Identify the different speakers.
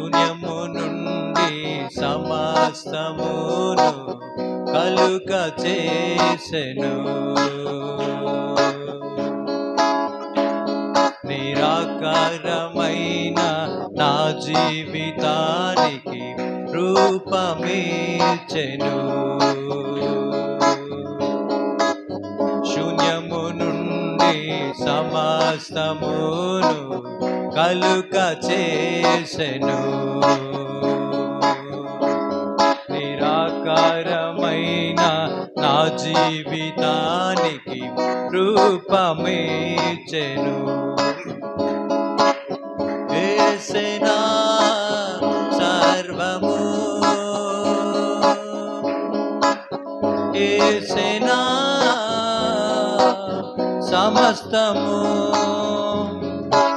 Speaker 1: శూన్యము నుండి సమస్తమును కలుక చేసెను. నిరాకారమైన నా జీవితానికి రూపమేచెను. శూన్యము నుండి సమస్తమును కలుక చేసెను. నిరాకారమైన నా జీవితానికి రూపమేచెను. ఏసెనా సర్వము. ఏసెనా సమస్తము.